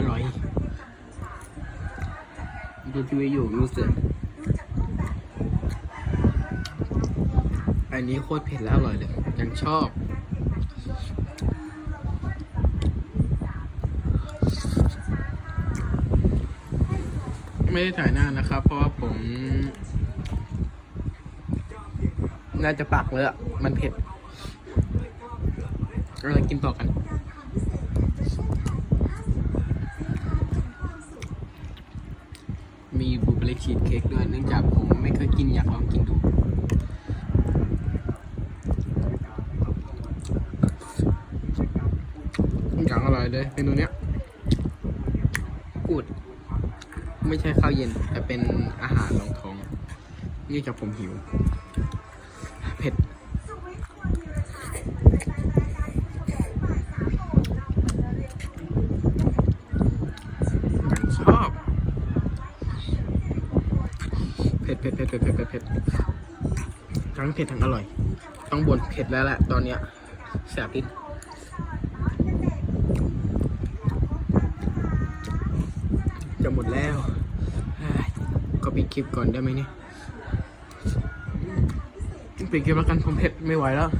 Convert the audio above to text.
อร่อยดูทีวีอยู่รู้สึก อันนี้โคตรเผ็ดแล้วอร่อยเลย ยังชอบไม่ได้ถ่ายหน้านะครับ เพราะว่าผม น่าจะปากเลยอะมันเผ็ดเรากินต่อกัน มีบลูเบอร์รี่ชีสเค้กด้วย เนื่องจากผมไม่เคยกินอยากลองกินดู อย่างอร่อยเลยเมนูเนี้ยกูด ไม่ใช่ข้าวเย็น แต่เป็นอาหารรองท้องเนื่องจากผมหิว เผ็ด ชอบ เผ็ดเผ็ดเผ็ดเผ็ดเผ็ดเผ็ดทั้งเผ็ดทั้งอร่อย ต้องบ่นเผ็ดแล้วแหละตอนเนี้ยแสบลิ้นจะหมดแล้วก็ปิดคลิปก่อนได้ไหมเนี่ยปิดคลิปแล้วกันผมเผ็ดไม่ไหวแล้ว